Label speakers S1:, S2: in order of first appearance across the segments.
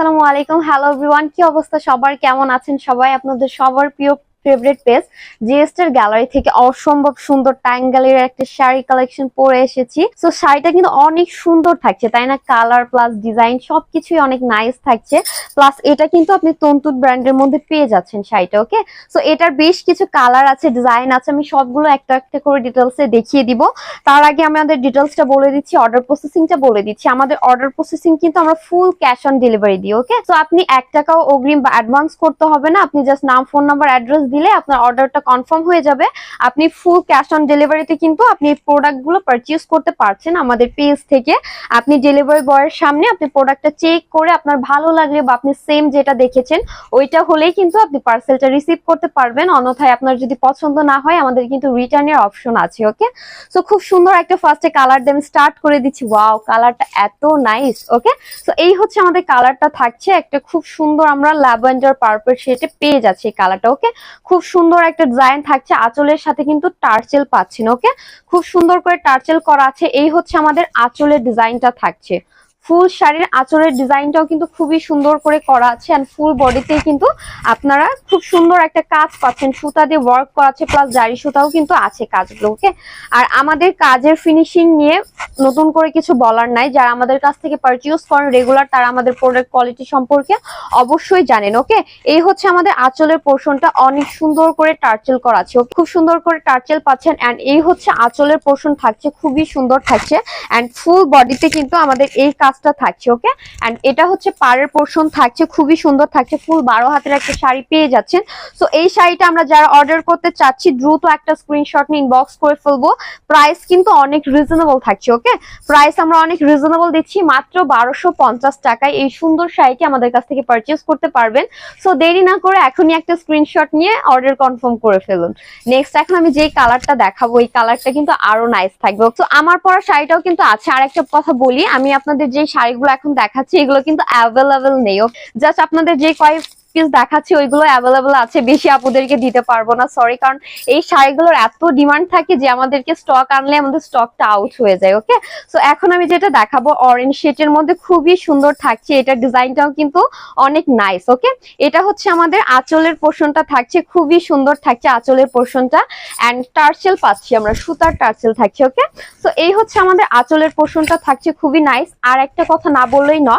S1: আসসালামু আলাইকুম। Hello everyone কি অবস্থা? সবার কেমন আছেন? সবাই আপনাদের সবার প্রিয় ফেভারিট পেজ জিএসটার গ্যালারি থেকে অসম্ভব সুন্দর টাঙ্গালের একটা শাড়ি কালেকশন পরে এসেছি। তো শাড়িটা কিন্তু অনেক সুন্দর থাকছে, তাই না? কালার প্লাস ডিজাইন সবকিছুই অনেক নাইস থাকছে। প্লাস এটা কিন্তু আপনি তন্তুর ব্র্যান্ডের মধ্যে পেয়ে যাচ্ছেন শাড়িটা ওকে সো এটার বেশ কিছু কালার আছে ডিজাইন আছে, আমি সবগুলো একটা একটা করে ডিটেলসে দেখিয়ে দিব। তার আগে আমি আমাদের ডিটেলসটা বলে দিচ্ছি অর্ডার প্রসেসিংটা বলে দিচ্ছি। আমাদের অর্ডার প্রসেসিং কিন্তু আমরা ফুল ক্যাশ অন ডেলিভারি দিই ওকে তো আপনি এক টাকাও অগ্রিম বা অ্যাডভান্স করতে হবে না, আপনি জাস্ট নাম ফোন নাম্বার অ্যাড্রেস দিলে আপনার অর্ডারটা কনফার্ম হয়ে যাবে। আপনি ফুল ক্যাশ অন ডেলিভারিতে কিন্তু আপনি প্রোডাক্টগুলো পারচেস করতে পারছেন আমাদের পেজ থেকে। আপনি ডেলিভারি বয়ের সামনে আপনি প্রোডাক্টটা চেক করে আপনার ভালো লাগলে বা আপনি সেম যেটা দেখেছেন, ওইটা হলেই কিন্তু আপনি পার্সেলটা রিসিভ করতে পারবেন। অন্যথায় আপনার যদি পছন্দ না হয়, আমাদের কিন্তু রিটার্নের অপশন আছে ওকে সো খুব সুন্দর একটা ফার্স্টে কালার দিয়ে আমি স্টার্ট করে দিচ্ছি। ওয়াও কালারটা এত নাইস ওকে সো এই হচ্ছে আমাদের কালারটা থাকছে। একটা খুব সুন্দর আমরা ল্যাভেন্ডার পার্পল শেডে পেয়ে যাচ্ছি এই কালারটা ওকে খুব সুন্দর একটা ডিজাইন থাকছে। আঁচলের সাথে কিন্তু টার্চেল পাচ্ছেন ওকে খুব সুন্দর করে টার্চেল করা আছে। এই হচ্ছে আমাদের আঁচলের ডিজাইনটা থাকছে। ফুল শাড়ির আঁচলের ডিজাইনটাও কিন্তু খুবই সুন্দর করে করা আছে অ্যান্ড ফুল বডিতে কিন্তু আপনারা খুব সুন্দর একটা কাজ পাচ্ছেন। সুতা দিয়ে ওয়ার্ক করা আছে প্লাস জারি সুতাও কিন্তু আছে কাজগুলো ওকে আর আমাদের কাজের ফিনিশিং নিয়ে নতুন করে কিছু বলার নাই। যারা আমাদের কাছ থেকে পারচেজ করেন রেগুলার তারা আমাদের প্রোডাক্ট কোয়ালিটি সম্পর্কে অবশ্যই জানেন ওকে এই হচ্ছে আমাদের আঁচলের পোর্শনটা অনেক সুন্দর করে টার্চেল করা আছে খুব সুন্দর করে টার্চেল পাচ্ছেন অ্যান্ড এই হচ্ছে আঁচলের পোর্শন থাকছে, খুবই সুন্দর থাকছে। অ্যান্ড ফুল বডিতে কিন্তু আমাদের এই কাজটা থাকছে ওকে অ্যান্ড এটা হচ্ছে পাড়ের পোর্শন থাকছে, খুবই সুন্দর থাকছে ফুল বারো হাতের একটা শাড়ি পেয়ে যাচ্ছেন। সো এই শাড়িটা আমরা যারা অর্ডার করতে চাচ্ছি, দ্রুত একটা স্ক্রিনশট নিয়ে ইনবক্স করে ফেলব। প্রাইস কিন্তু অনেক রিজনেবল থাকছে ওকে প্রাইস আমরা অনেক রিজনেবল দিচ্ছি, মাত্র বারোশো পঞ্চাশ টাকায় এই সুন্দর শাড়িটি আমাদের কাছ থেকে পারচেস করতে পারবেন। সো দেরি না করে এখনই একটা স্ক্রিনশট নিয়ে অর্ডার কনফার্ম করে ফেলুন। নেক্সট এখন আমি যেই কালারটা দেখাবো, এই কালারটা কিন্তু আরও নাইস থাকবে। তো আমার পরা শাড়িটাও কিন্তু আছে। আর একটা কথা বলি, আমি আপনাদের যে শাড়িগুলো এখন দেখাচ্ছি এগুলো কিন্তু অ্যাভেলেবেল নেই। জাস্ট আপনাদের যে কয়েক পিস দেখাচ্ছি, ওইগুলো অ্যাভেলেবেল আছে, বেশি আপুদেরকে দিতে পারব না সরি কারণ এই শাড়িগুলোর এত ডিমান্ড থাকে যে আমাদেরকে স্টক আনলে আমাদের স্টকটা আউট হয়ে যায় ওকে সো এখন আমি যেটা দেখাবো অরেঞ্জ শেটের মধ্যে খুবই সুন্দর থাকছে, এটার ডিজাইনটাও কিন্তু অনেক নাইস ওকে এটা হচ্ছে আমাদের আঁচলের পোর্শনটা থাকছে, খুবই সুন্দর থাকছে আঁচলের পোর্শনটা অ্যান্ড টার্সেল পাচ্ছি আমরা, সুতার টার্সেল থাকছে ওকে সো এই হচ্ছে আমাদের আঁচলের পোর্শনটা থাকছে, খুবই নাইস আর একটা কথা না বললেই না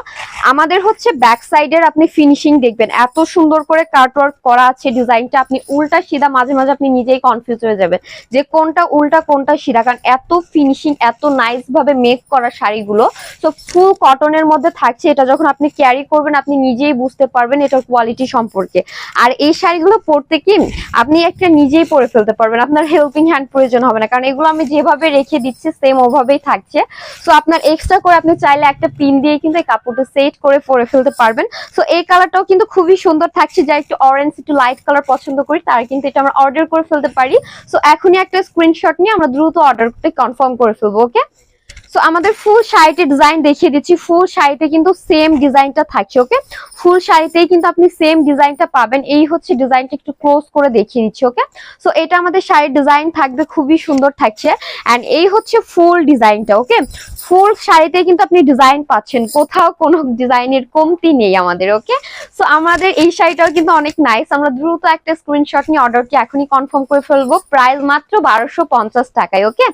S1: আমাদের হচ্ছে ব্যাক সাইডের আপনি ফিনিশিং দেখবেন। এত সুন্দর করে কাটওয়ার্ক করা আছে ডিজাইনটা আপনি উল্টা সিধা মাঝে মাঝে আপনি নিজেই কনফিউজ হয়ে যাবেন। যে কোনটা উল্টা, কোনটা সিধা, কারণ এত ফিনিশিং এত নাইস ভাবে মেক করা শাড়িগুলো তো ফুল কটনের মধ্যে থাকছে এটা যখন আপনি ক্যারি করবেন, আপনি নিজেই বুঝতে পারবেন এটার কোয়ালিটি সম্পর্কে। আর এই শাড়িগুলো পরতে কি, আপনি একটা নিজেই পরে ফেলতে পারবেন, আপনার হেল্পিং হ্যান্ড প্রয়োজন হবে না, কারণ এগুলো আমি যেভাবে রেখে দিচ্ছি সেম ওভাবেই থাকছে। তো আপনার এক্সট্রা করে আপনি চাইলে একটা পিন দিয়ে কিন্তু এই কাপড়টা সেট করে পরে ফেলতে পারবেন। সো এই কালারটাও কিন্তু খুবই সুন্দর থাকছে। যা একটু অরেঞ্জ একটু লাইট কালার পছন্দ করি, তার কিন্তু এটা আমরা অর্ডার করে ফেলতে পারি। সো এখনই একটা স্ক্রিনশট নিয়ে আমরা দ্রুত অর্ডার করতে কনফার্ম করে ফেলব ওকে সো আমাদের ফুল শাড়িতে ডিজাইন দেখিয়ে দিচ্ছি। ফুল শাড়িতে কিন্তু সেম ডিজাইনটা থাকছে ওকে ফুল শাড়িতেই কিন্তু আপনি সেম ডিজাইনটা পাবেন। এই হচ্ছে ডিজাইনটা একটু ক্লোজ করে দেখিয়ে দিচ্ছি ওকে সো এটা আমাদের শাড়ির ডিজাইন থাকবে, খুবই সুন্দর থাকছে। অ্যান্ড এই হচ্ছে ফুল ডিজাইনটা ওকে ফুল শাড়িতে কিন্তু আপনি ডিজাইন পাচ্ছেন। কোথাও কোনো ডিজাইনের কমতি নেই আমাদের ওকে সো আমাদের এই শাড়িটাও কিন্তু অনেক নাইস আমরা দ্রুত একটা স্ক্রিনশট নিয়ে অর্ডারটি এখনই কনফার্ম করে ফেলব। প্রাইস মাত্র বারোশো টাকায় ওকে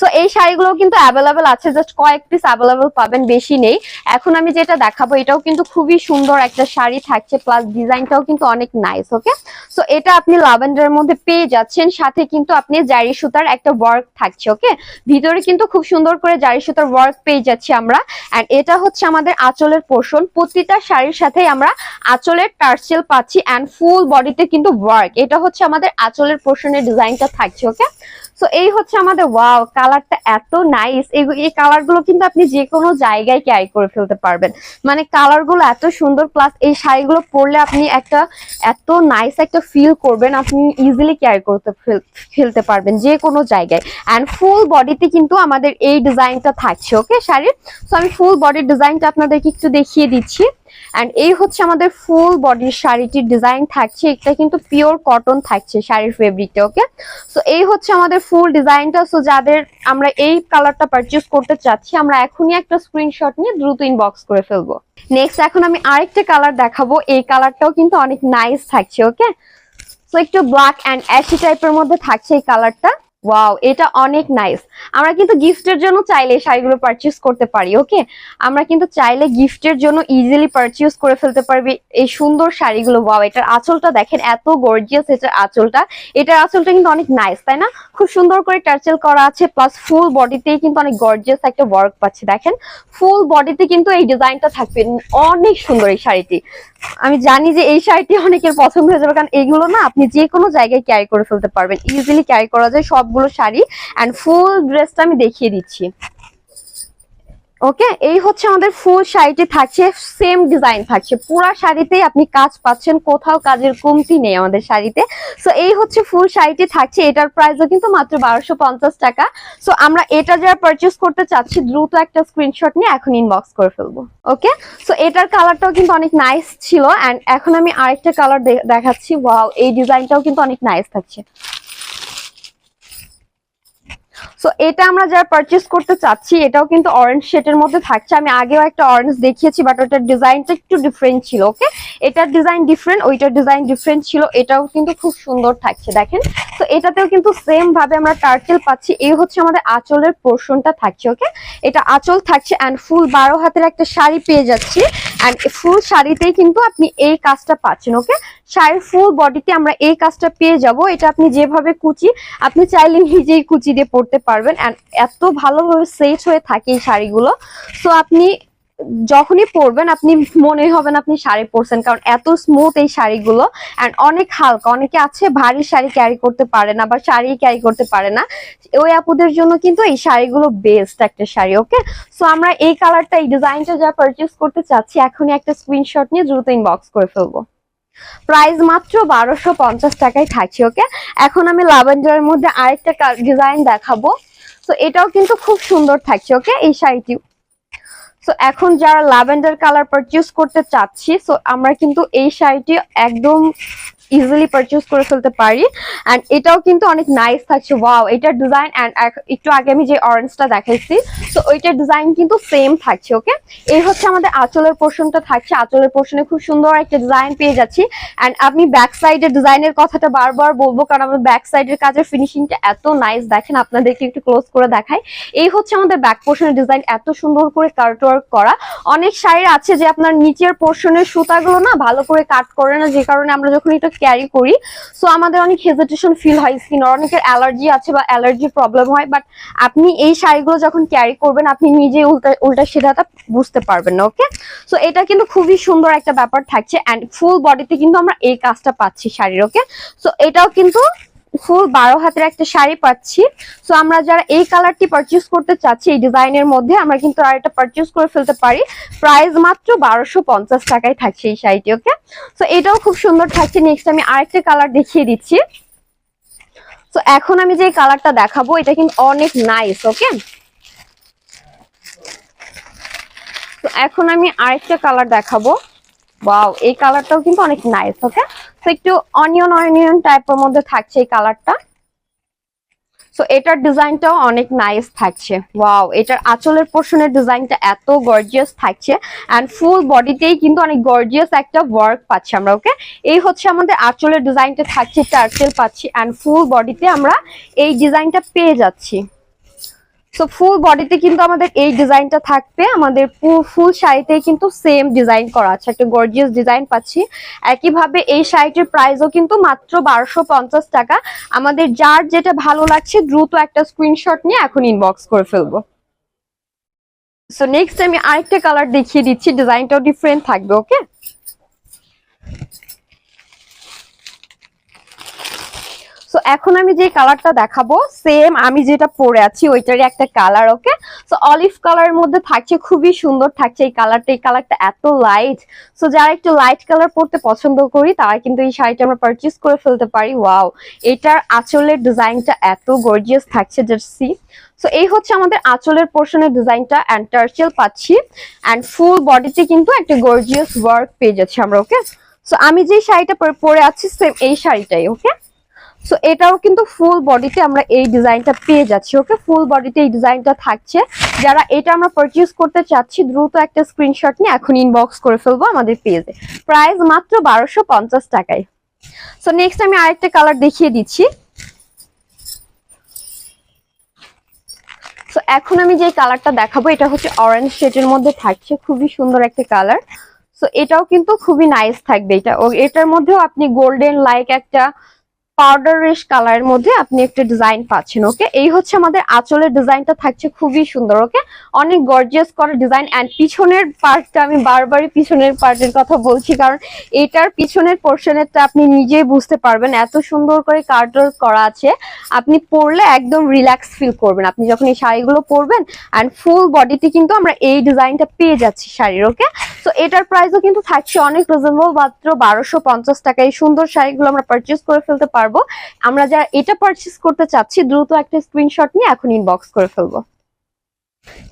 S1: সো এই শাড়িগুলো কিন্তু অ্যাভেলেবেল আছে। জাস্ট কয়েক পিস অ্যাভেলেবেল পাবেন, বেশি নেই। এখন আমি যেটা দেখাবো, এটাও কিন্তু খুবই সুন্দর একটা শাড়ি থাকছে প্লাস ডিজাইনটাও কিন্তু অনেক নাইস ওকে সো এটা আপনি লাভেন্ডারের মধ্যে পেয়ে যাচ্ছেন, সাথে কিন্তু আপনি জারি সুতার একটা ওয়ার্ক থাকছে ওকে ভিতরে কিন্তু খুব সুন্দর করে জারি সুতার ওয়ার্ক পেয়ে যাচ্ছি আমরা। এন্ড এটা হচ্ছে আমাদের আঁচলের পোর্শন প্রতিটা শাড়ির সাথে আমরা আঁচলের টার্সেল পাচ্ছি এন্ড ফুল বডিতে কিন্তু ওয়ার্ক এটা হচ্ছে আমাদের আঁচলের পোর্শনের ডিজাইনটা থাকছে ওকে সো এই হচ্ছে আমাদের ওয়াও কালারটা এত নাইস এই কালারগুলো কিন্তু আপনি যে কোনো জায়গায় ক্যারি করে ফেলতে পারবেন। মানে কালারগুলো এত সুন্দর প্লাস এই শাড়িগুলো পরলে আপনি একটা এত নাইস একটা ফিল করবেন, আপনি ইজিলি ক্যারি করতে ফেল- ফেলতে পারবেন যে কোনো জায়গায়। অ্যান্ড ফুল বডিতে কিন্তু আমাদের এই ডিজাইনটা থাকছে ওকে শাড়ির? সো আমি ফুল বডির ডিজাইনটা আপনাদেরকে একটু দেখিয়ে দিচ্ছি। অ্যান্ড এই হচ্ছে আমাদের ফুল বডির শাড়িটির ডিজাইন থাকছে। এটা কিন্তু পিওর কটন থাকছে শাড়ির ফেব্রিকটা ওকে সো এই হচ্ছে আমাদের ফুল ডিজাইনটা সো যাদের আমরা এই কালারটা পারচেস করতে চাচ্ছি, আমরা এখনই একটা স্ক্রিনশট নিয়ে দ্রুত ইনবক্স করে ফেলব। নেক্সট এখন আমি আরেকটা কালার দেখাবো। এই কালারটাও কিন্তু অনেক নাইস থাকছে ওকে সো একটু ব্ল্যাক অ্যান্ড অ্যাশি টাইপের মধ্যে থাকছে এই কালারটা ওয়াও এটা অনেক নাইস আমরা কিন্তু গিফটের জন্য চাইলে শাড়িগুলো পারচেস করতে পারি ওকে আমরা কিন্তু চাইলে গিফটের জন্য ইজিলি পারচেস করে ফেলতে পারবি এই সুন্দর শাড়িগুলো। ওয়াও এটার আঁচলটা দেখেন, এত গর্জিয়াস এটার আঁচলটা। এটার আঁচলটা কিন্তু অনেক নাইস তাই না? খুব সুন্দর করে টার্চেল করা আছে প্লাস ফুল বডিতেই কিন্তু অনেক গর্জিয়াস একটা ওয়ার্ক পাচ্ছে, দেখেন? ফুল বডিতে কিন্তু এই ডিজাইনটা থাকবে। অনেক সুন্দর এই শাড়িটি। আমি জানি যে এই শাড়িটি অনেকের পছন্দ হয়ে যাবে, কারণ এইগুলো না আপনি যে কোনো জায়গায় ক্যারি করে ফেলতে পারবেন। ইজিলি ক্যারি করা যায় সবগুলো শাড়ি। অ্যান্ড ফুল ড্রেসটা আমি দেখিয়ে দিচ্ছি। ওকে এই হচ্ছে আমাদের ফুল শাড়িটি থাকছে সেম ডিজাইন থাকছে। পুরো শাড়িতেই আপনি কাজ পাচ্ছেন, কোথাও কাজের কমতি নেই আমাদের শাড়িতে। সো এই হচ্ছে ফুল শাড়িটি থাকছে, এটার প্রাইসও কিন্তু মাত্র বারোশো টাকা। সো আমরা এটা যারা পারচেস করতে চাচ্ছি, দ্রুত একটা স্ক্রিনশট নিয়ে এখন ইনবক্স করে ফেলব। ওকে সো এটার কালারটাও কিন্তু অনেক নাইস ছিল অ্যান্ড এখন আমি আরেকটা কালার দেখাচ্ছি। ওয়াও এই ডিজাইনটাও কিন্তু অনেক নাইস থাকছে। সো এটা আমরা যারা পারচেস করতে চাচ্ছি, এটাও কিন্তু অরেঞ্জ শেডের মধ্যে থাকছে। আমি আগেও একটা অরেঞ্জ দেখিয়েছি বাট ওটার ডিজাইনটা একটু ডিফারেন্ট ছিল ওকে এটার ডিজাইন ডিফারেন্ট ওইটার ডিজাইন ডিফারেন্ট ছিল, এটাও কিন্তু খুব সুন্দর থাকছে, দেখেন। তো এটাতেও কিন্তু সেম ভাবে আমরা টার্টেল পাচ্ছি, এই হচ্ছে আমাদের আঁচলের পোর্শনটা থাকছে ওকে এটা আঁচল থাকছে অ্যান্ড ফুল বারো হাতের একটা শাড়ি পেয়ে যাচ্ছি। অ্যান্ড ফুল শাড়িতেই কিন্তু আপনি এই কাজটা পাচ্ছেন ওকে শাড়ির ফুল বডিতে আমরা এই কাজটা পেয়ে যাব। এটা আপনি যেভাবে কুচি, আপনি চাইলে নিজেই কুচি দিয়ে পড়তে পারবেন। অ্যান্ড এত ভালোভাবে সেট হয়ে থাকে এই শাড়িগুলো। সো আপনি যখনই পরবেন, আপনি মনে হবে না আপনি শাড়ি পরছেন, কারণ এত স্মুথ এই শাড়িগুলো অ্যান্ড অনেক হালকা। অনেকে আছে ভারী শাড়ি ক্যারি করতে পারে না বা শাড়ি ক্যারি করতে পারে না। ওই আপুদের জন্য কিন্তু এই শাড়িগুলো বেস্ট একটা শাড়ি ওকে সো আমরা এই কালারটা এই ডিজাইনটা যা পারচেস করতে চাচ্ছি, এখনই একটা স্ক্রিনশট নিয়ে দ্রুত ইনবক্স করে ফেলব। প্রাইস মাত্র বারোশো পঞ্চাশ টাকায় থাকছে ওকে এখন আমি লাভেন্ডারের মধ্যে আরেকটা ডিজাইন দেখাবো। তো এটাও কিন্তু খুব সুন্দর থাকছে ওকে এই শাড়িটি সো এখন যারা ল্যাভেন্ডার কালার পারচেস করতে চাচ্ছি সো আমরা কিন্তু এই শাড়িটি একদম ইজিলি পারচেস করে ফেলতে পারি। অ্যান্ড এটাও কিন্তু অনেক নাইস থাকছে। ওয়াও এটার ডিজাইন অ্যান্ড একটু আগে আমি যে অরেঞ্জটা দেখাইছি, তো ওইটার ডিজাইন কিন্তু সেম থাকছে ওকে এই হচ্ছে আমাদের আঁচলের পোর্শনটা থাকছে। আঁচলের পোর্শনে খুব সুন্দর একটা ডিজাইন পেয়ে যাচ্ছি। অ্যান্ড আপনি ব্যাক সাইডের ডিজাইনের কথাটা বারবার বলব, কারণ আমার ব্যাক সাইডের কাজের ফিনিশিংটা এত নাইস দেখেন, আপনাদেরকে একটু ক্লোজ করে দেখাই। এই হচ্ছে আমাদের ব্যাক পোর্শনের ডিজাইন এত সুন্দর করে কার্ট ওয়ার্ক করা। অনেক শাড়ির আছে যে আপনার নিচের পোর্শনের সুতাগুলো না ভালো করে কাট করে না, যে কারণে আমরা যখন এটা ক্যারি করি। সো আমাদের অনেক হেজিটেশন ফিল হয় স্কিন অনেকের অ্যালার্জি আছে বা অ্যালার্জি প্রবলেম হয় বাট আপনি এই শাড়িগুলো যখন ক্যারি করবেন, আপনি নিজে উল্টা উল্টা সেটাটা বুঝতে পারবেন না ওকে সো এটা কিন্তু খুবই সুন্দর একটা ব্যাপার থাকছে অ্যান্ড ফুল বডিতে কিন্তু আমরা এই কাজটা পাচ্ছি শাড়ির ওকে সো এটাও কিন্তু ফুল বারো হাতের একটা শাড়ি পাচ্ছি। সো আমরা যারা এই কালারটি পারচেস করতে চাচ্ছি, এই ডিজাইনের মধ্যে, আমরা কিন্তু আর এটা পারচেস করে ফেলতে পারি। প্রাইস মাত্র বারোশো পঞ্চাশ টাকায় থাকছে এই শাড়িটি ওকে সো এটাও খুব সুন্দর থাকছে। নেক্সট আমি আরেকটা কালার দেখিয়ে দিচ্ছি। তো এখন আমি যে কালারটা দেখাবো, এটা কিন্তু অনেক নাইস ওকে তো এখন আমি আরেকটা কালার দেখাবো। ওয়াও এই কালারটাও কিন্তু অনেক নাইস ওকে তো একটু অনিয়ন অনিয়ন টাইপের মধ্যে থাকছে এই কালারটা সো এটার ডিজাইনটাও অনেক নাইস থাকছে। ওয়াও এটার আঁচলের পোর্শনের ডিজাইনটা এত গর্জিয়াস থাকছে। অ্যান্ড ফুল বডিতেই কিন্তু অনেক গর্জিয়াস একটা ওয়ার্ক পাচ্ছি আমরা ওকে এই হচ্ছে আমাদের আঁচলের ডিজাইনটা থাকছে টার্টেল পাচ্ছি। অ্যান্ড ফুল বডিতে আমরা এই ডিজাইনটা পেয়ে যাচ্ছি। সো ফুল বডিতে কিন্তু আমাদের এই ডিজাইনটা থাকবে। আমাদের ফুল শাড়িতে কিন্তু সেম ডিজাইন করা আছে। একটা গর্জিয়াস ডিজাইন পাচ্ছি। একইভাবে এই শাড়িটির প্রাইসও কিন্তু মাত্র বারোশো টাকা। আমাদের যার যেটা ভালো লাগছে, দ্রুত একটা স্ক্রিনশট নিয়ে এখন ইনবক্স করে ফেলব। সো নেক্সট আমি আরেকটা কালার দেখিয়ে দিচ্ছি। ডিজাইনটাও ডিফারেন্ট থাকবে ওকে সো এখন আমি যে কালারটা দেখাবো সেম আমি যেটা পরে আছি, ওইটারই একটা কালার ওকে সো অলিভ কালারের মধ্যে থাকছে, খুবই সুন্দর থাকছে এই কালারটা এই কালারটা এত লাইট সো যারা একটু লাইট কালার পরতে পছন্দ করি, তারা কিন্তু এই শাড়িটা আমরা পারচেজ করে ফেলতে পারি। ওয়াও এটার আঁচলের ডিজাইনটা এত গর্জিয়াস থাকছে জার্সি সো এই হচ্ছে আমাদের আঁচলের পোর্শনের ডিজাইনটা অ্যান্ড টার্চেল পাচ্ছি। অ্যান্ড ফুল বডিতে কিন্তু একটা গর্জিয়াস ওয়ার্ক পেয়ে যাচ্ছি আমরা ওকে সো আমি যে শাড়িটা পরে আছি সেম এই শাড়িটাই ওকে সো এটাও কিন্তু ফুল বডিতে আমরা এই ডিজাইনটা পেয়ে যাচ্ছি ওকে ফুল বডিতে এই ডিজাইনটা থাকছে। যারা এটা আমরা পারচেজ করতে চাচ্ছি, দ্রুত একটা স্ক্রিনশট নিয়ে এখন ইনবক্স করে ফেলব আমাদের পেজে প্রাইস মাত্র বারোশো পঞ্চাশ টাকায়। সো নেক্সট আমি আরেকটা কালার দেখিয়ে দিচ্ছি। সো এখন আমি যে কালারটা দেখাবো, এটা হচ্ছে অরেঞ্জ শেডের মধ্যে থাকছে, খুবই সুন্দর একটা কালার সো এটাও কিন্তু খুবই নাইস থাকবে এটা। এটার মধ্যেও আপনি গোল্ডেন লাইক একটা পাউডার রেশ কালারের মধ্যে আপনি একটা ডিজাইন পাচ্ছেন ওকে এই হচ্ছে আমাদের আঁচলের ডিজাইনটা থাকছে খুবই সুন্দর ওকে অনেক গর্জিয়াস করা ডিজাইন অ্যান্ড পিছনের পার্টটা আমি বারবারই পিছনের পার্টের কথা বলছি, কারণ এটার পিছনের পোর্শনেরটা আপনি নিজেই বুঝতে পারবেন, এত সুন্দর করে কার্টল করা আছে। আপনি পরলে একদম রিল্যাক্স ফিল করবেন। আপনি যখন এই শাড়িগুলো পরবেন অ্যান্ড ফুল বডিতে কিন্তু আমরা এই ডিজাইনটা পেয়ে যাচ্ছি শাড়ির ওকে তো এটার প্রাইসও কিন্তু থাকছে অনেক রিজনেবল মাত্র বারোশো টাকা এই সুন্দর শাড়িগুলো আমরা পারচেস করে ফেলতে পারব। আমরা যারা এটা পারচেস করতে চাচ্ছি, দ্রুত একটা স্ক্রিনশট নিয়ে এখন ইনবক্স করে ফেলব।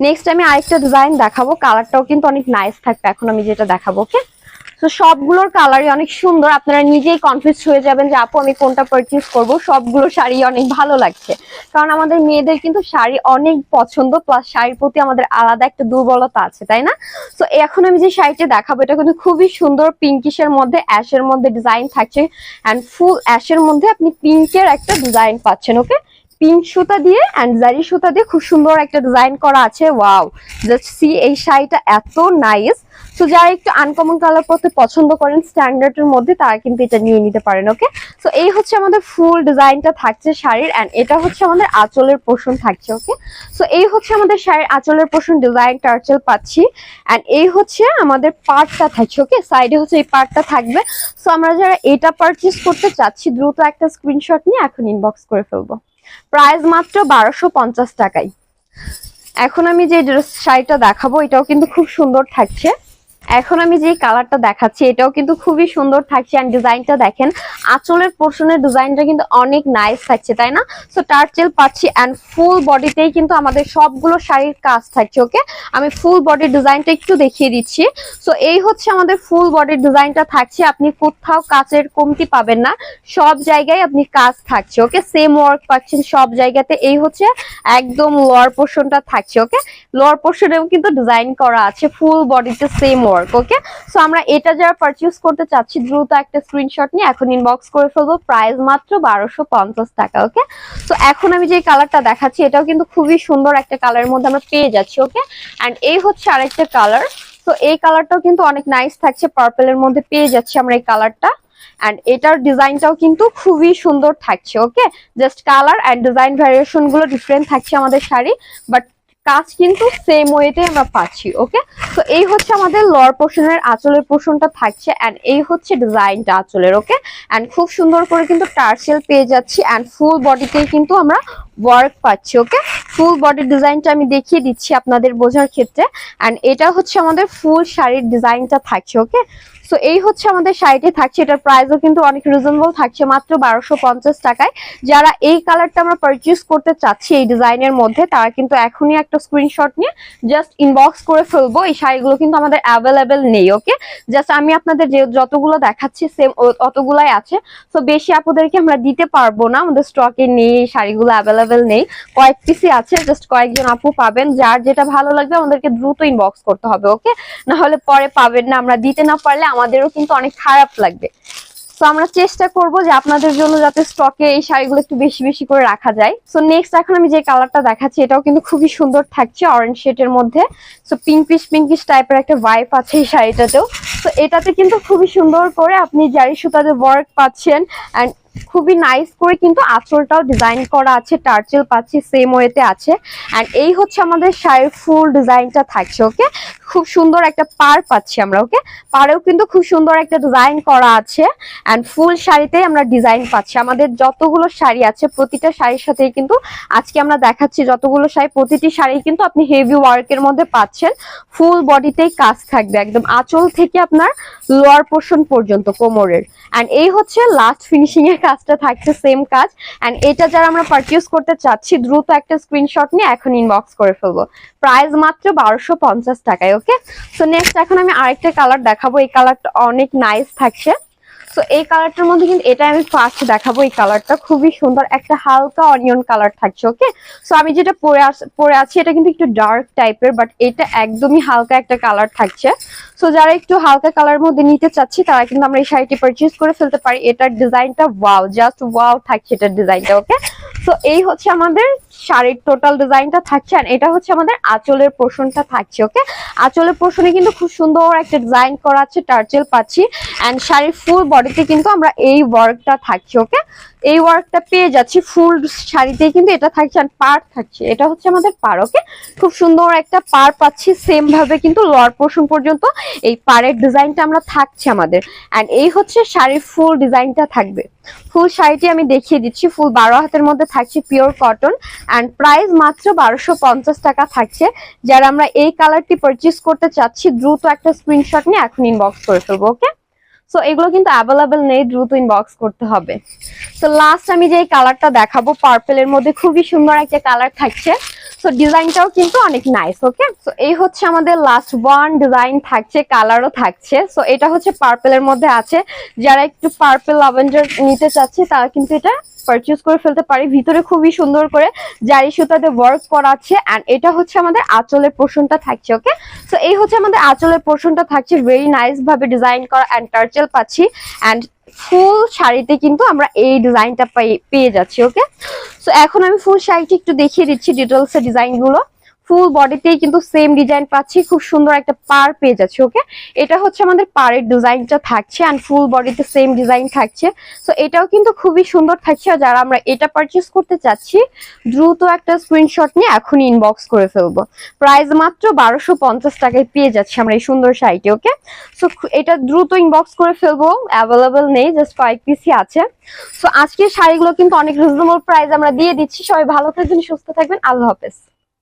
S1: নেক্সট আমি আরেকটা ডিজাইন দেখাবো। কালারটাও কিন্তু অনেক নাইস থাকবে, এখন আমি যেটা দেখাবো ওকে তো সবগুলোর কালারই অনেক সুন্দর। আপনারা নিজেই কনফিউজ হয়ে যাবেন যে, আপু, আমি কোনটা পারচেস করব? সবগুলো শাড়ি অনেক ভালো লাগছে। কারণ আমাদের মেয়েদের কিন্তু শাড়ি অনেক পছন্দ প্লাস শাড়ির প্রতি আমাদের আলাদা একটা দুর্বলতা আছে, তাই না? তো এখন আমি যে শাড়িটা দেখাবো, এটা কিন্তু খুবই সুন্দর পিঙ্কিশের মধ্যে অ্যাশের মধ্যে ডিজাইন থাকছে। অ্যান্ড ফুল অ্যাশের মধ্যে আপনি পিঙ্কের একটা ডিজাইন পাচ্ছেন ওকে পিঙ্ক সুতা দিয়ে অ্যান্ড জারি সুতা দিয়ে খুব সুন্দর একটা ডিজাইন করা আছে। ওয়াও জাস্ট সি এই শাড়িটা এত নাইস তো যারা একটু আনকমন কালার পরতে পছন্দ করেন স্ট্যান্ডার্ডের মধ্যে, তারা কিন্তু এটা নিয়ে নিতে পারেন ওকে তো এই হচ্ছে আমাদের ফুল ডিজাইনটা থাকছে শাড়ির অ্যান্ড এটা হচ্ছে আমাদের আঁচলের পোষণ থাকছে ওকে সো এই হচ্ছে আমাদের শাড়ির আঁচলের পোষণ ডিজাইন টার্চেল পাচ্ছি। অ্যান্ড এই হচ্ছে আমাদের পার্টটা থাকছে ওকে সাইডে হচ্ছে এই পার্টটা থাকবে। সো আমরা যারা এটা পারচেস করতে চাচ্ছি, দ্রুত একটা স্ক্রিনশট নিয়ে এখন ইনবক্স করে ফেলব। প্রাইস মাত্র বারোশো পঞ্চাশ টাকায়। এখন আমি যে শাড়িটা দেখাবো, এটাও কিন্তু খুব সুন্দর থাকছে। এখন আমি যে কালারটা দেখাচ্ছি, এটাও কিন্তু খুবই সুন্দর থাকছে অ্যান্ড ডিজাইনটা দেখেন, আঁচলের পোর্শনের ডিজাইনটা কিন্তু অনেক নাইস থাকছে, তাই না? সো টার্চেল পাচ্ছি অ্যান্ড ফুল বডিতেই কিন্তু আমাদের সবগুলো শাড়ির কাজ থাকছে ওকে আমি ফুল বডির ডিজাইনটা একটু দেখিয়ে দিচ্ছি। সো এই হচ্ছে আমাদের ফুল বডির ডিজাইনটা থাকছে, আপনি কোথাও কাচের কমতি পাবেন না, সব জায়গায় আপনি কাজ থাকছে ওকে সেম ওয়ার্ক পাচ্ছেন সব জায়গাতে, এই হচ্ছে একদম লোয়ার পোর্শনটা থাকছে ওকে লোয়ার পোর্শনেও কিন্তু ডিজাইন করা আছে ফুল বডিতে সেম ওয়ার্ক ওকে সো আমরা এটা যারা পারচেজ করতে চাচ্ছি, দ্রুত একটা স্ক্রিনশট নিয়ে এখন ইনবক্স করে ফেলব। প্রাইস মাত্র বারোশো টাকা ওকে সো এখন আমি যে কালারটা দেখাচ্ছি, এটাও কিন্তু খুবই সুন্দর একটা কালারের মধ্যে আমরা পেয়ে যাচ্ছি ওকে অ্যান্ড এই হচ্ছে আরেকটা কালার তো এই কালারটাও কিন্তু অনেক নাইস থাকছে পার্পেলের মধ্যে পেয়ে যাচ্ছি আমরা এই কালারটা অ্যান্ড এটার ডিজাইনটাও কিন্তু খুবই সুন্দর থাকছে okay just colour and design ভ্যারিয়েশনগুলো different থাকছে আমাদের শাড়ি বাট কাজ কিন্তু সেম ওয়েতে আমরা পাচ্ছি ওকে তো এই হচ্ছে আমাদের লর পোর্শনের আঁচলের পোর্শনটা থাকছে অ্যান্ড এই হচ্ছে ডিজাইনটা আঁচলের ওকে অ্যান্ড খুব সুন্দর করে কিন্তু টার্সেল পেয়ে যাচ্ছি অ্যান্ড ফুল বডিতেই কিন্তু আমরা ওয়ার্ক পাচ্ছি ওকে ফুল বডির ডিজাইনটা আমি দেখিয়ে দিচ্ছি আপনাদের বোঝার ক্ষেত্রে অ্যান্ড এটা হচ্ছে আমাদের ফুল শাড়ির ডিজাইনটা থাকছে ওকে সো এই হচ্ছে আমাদের শাড়িটি থাকছে। এটার প্রাইসও কিন্তু অনেক রিজনেবল থাকছে মাত্র বারোশো টাকায়। যারা এই কালারটা আমরা পারচেস করতে চাচ্ছি এই ডিজাইনের মধ্যে, তারা কিন্তু এখনই একটা স্ক্রিনশট নিয়ে জাস্ট ইনবক্স করে ফেলব। এই শাড়িগুলো কিন্তু আমাদের অ্যাভেলেবেল নেই ওকে জাস্ট আমি আপনাদের যে যতগুলো দেখাচ্ছি সেম অতগুলাই আছে। তো বেশি আপুদেরকে আমরা দিতে পারব না। আমাদের স্টকে নেই, এই শাড়িগুলো অ্যাভেলেবেল নেই। কয়েক পিসি আছে জাস্ট কয়েকজন আপু পাবেন। যার যেটা ভালো লাগবে, আমাদেরকে দ্রুত ইনবক্স করতে হবে ওকে না হলে পরে পাবেন না। আমরা দিতে না পারলে আমাদেরও কিন্তু অনেক খারাপ লাগবে। তো আমরা চেষ্টা করব যে আপনাদের জন্য যাতে স্টকে এই শাড়িগুলো একটু বেশি বেশি করে রাখা যায়। সো নেক্সট এখন আমি যে কালারটা দেখাচ্ছি, এটাও কিন্তু খুবই সুন্দর থাকছে অরেঞ্জ শেডের মধ্যে। সো পিঙ্কিশ পিঙ্কিশ টাইপের একটা ভাইপ আছে এই শাড়িটাতেও। তো এটাতে কিন্তু খুবই সুন্দর করে আপনি জারি সুতাতে ওয়ার্ক পাচ্ছেন। অ্যান্ড খুবই নাইস করে কিন্তু আঁচলটাও ডিজাইন করা আছে টার্চেল পাচ্ছি সেম ওয়েতে আছে। অ্যান্ড এই হচ্ছে আমাদের শাড়ির ফুল ডিজাইনটা থাকছে ওকে খুব সুন্দর একটা পার পাচ্ছি আমরা ওকে পাড়েও কিন্তু খুব সুন্দর একটা ডিজাইন করা আছে। অ্যান্ড ফুল শাড়িতে আমরা ডিজাইন পাচ্ছি। আমাদের যতগুলো শাড়ি আছে, প্রতিটা শাড়ির সাথেই কিন্তু আজকে আমরা দেখাচ্ছি যতগুলো শাড়ি, প্রতিটি শাড়ি কিন্তু আপনি হেভি ওয়ার্কের মধ্যে পাচ্ছেন। ফুল বডিতেই কাজ থাকবে একদম। আঁচল থেকে আপনার লোয়ার পোর্শন পর্যন্ত, কোমরের। অ্যান্ড এই হচ্ছে লাস্ট ফিনিশিং এর কাজটা থাকছে সেম কাজ। অ্যান্ড এটা যারা আমরা পারচেজ করতে চাচ্ছি, দ্রুত একটা স্ক্রিনশট নিয়ে এখন ইনবক্স করে ফেলব। প্রাইস মাত্র বারোশো পঞ্চাশ টাকায় ওকে সো নেক্সট এখন আমি আরেকটা কালার দেখাবো। এই কালারটা অনেক নাইস থাকছে। সো এই কালারটার মধ্যে কিন্তু এটা আমি ফার্স্ট দেখাবো। এই কালারটা খুবই সুন্দর। একটা হালকা অনিয়ন কালার থাকছে ওকে সো আমি যেটা পরে পরে আছি, এটা কিন্তু একটু ডার্ক টাইপের বাট এটা একদমই হালকা একটা কালার থাকছে। সো যারা একটু হালকা কালার মধ্যে নিতে চাচ্ছি, তারা কিন্তু আমরা এই শাড়িটি পারচেজ করে ফেলতে পারি। এটার ডিজাইনটা ওয়াও জাস্ট ওয়াও থাকছে এটার ডিজাইনটা ওকে সো এই হচ্ছে আমাদের শাড়ির টোটাল ডিজাইনটা থাকছে আর এটা হচ্ছে আমাদের আঁচলের পোর্শনটা থাকছে ওকে আঁচলের পোর্শনে কিন্তু খুব সুন্দর একটা ডিজাইন করা আছে টার্চেল পাচ্ছি অ্যান্ড শাড়ির ফুল বডিতে কিন্তু আমরা এই ওয়ার্কটা থাকছি ওকে এই ওয়ার্কটা পেয়ে যাচ্ছি ফুল শাড়িতে কিন্তু এটা থাকছে আর পার থাকছে। এটা হচ্ছে আমাদের পার ওকে খুব সুন্দর একটা পার পাচ্ছি সেম ভাবে কিন্তু লোয়ার পোর্শন পর্যন্ত এই পাড়ের ডিজাইনটা আমরা থাকছে আমাদের। অ্যান্ড এই হচ্ছে শাড়ির ফুল ডিজাইনটা থাকবে। ফুল শাড়িটি আমি দেখিয়ে দিচ্ছি ফুল বারো হাতের মধ্যে থাকছে পিওর কটন অ্যান্ড প্রাইস মাত্র বারোশো টাকা থাকছে। যারা আমরা এই কালারটি পারচেস করতে চাচ্ছি, দ্রুত একটা স্ক্রিনশট নিয়ে এখন ইনবক্স করে ফেলব ওকে সো এগুলো কিন্তু অ্যাভেলেবেল নেই, দ্রুত ইনবক্স করতে হবে। তো লাস্ট আমি যে কালারটা দেখাবো পার্পেলের মধ্যে খুবই সুন্দর একটা কালার থাকছে। সো ডিজাইনটাও কিন্তু অনেক নাইস ওকে সো এই হচ্ছে আমাদের লাস্ট ওয়ান ডিজাইন থাকছে কালারও থাকছে। সো এটা হচ্ছে পার্পেলের মধ্যে আছে। যারা একটু পার্পেল লাভেন্ডার নিতে চাচ্ছে, তারা কিন্তু এটা পারচেজ করে ফেলতে পারি। ভিতরে খুবই সুন্দর করে জারি সুতাতে ওয়ার্ক করা আছে অ্যান্ড এটা হচ্ছে আমাদের আঁচলের পোর্শনটা থাকছে ওকে সো এই হচ্ছে আমাদের আঁচলের পোর্শনটা থাকছে। ভেরি নাইস ভাবে ডিজাইন করা অ্যান্ড টার্চেল পাচ্ছি। অ্যান্ড ফুল শাড়িতে কিন্তু আমরা এই ডিজাইনটা পেয়ে যাচ্ছি ওকে সো এখন আমি ফুল শাড়িটি একটু দেখিয়ে দিচ্ছি ডিটেলসের ডিজাইনগুলো ডিজাইনগুলো। ফুল বডিতেই কিন্তু সেম ডিজাইন পাচ্ছি, খুব সুন্দর একটা পার পেয়ে যাচ্ছে ওকে? এটা হচ্ছে আমাদের পাড়ের ডিজাইনটা থাকছে অ্যান্ড ফুল বডিতে সেম ডিজাইন থাকছে। সো এটাও কিন্তু খুবই সুন্দর থাকছে, আর যারা আমরা এটা পারচেস করতে চাচ্ছি, দ্রুত একটা স্ক্রিনশট নিয়ে এখনই ইনবক্স করে ফেলব। প্রাইস মাত্র বারোশো পঞ্চাশ টাকায় পেয়ে যাচ্ছি আমরা এই সুন্দর শাড়িটি, ওকে? সো এটা দ্রুত ইনবক্স করে ফেলব অ্যাভেলেবেল নেই জাস্ট কয়েক পিসই আছে। সো আজকের শাড়িগুলো কিন্তু অনেক রিজনেবল প্রাইস আমরা দিয়ে দিচ্ছি। সবাই ভালো থাকবেন, সুস্থ থাকবেন, আল্লাহ হাফেজ।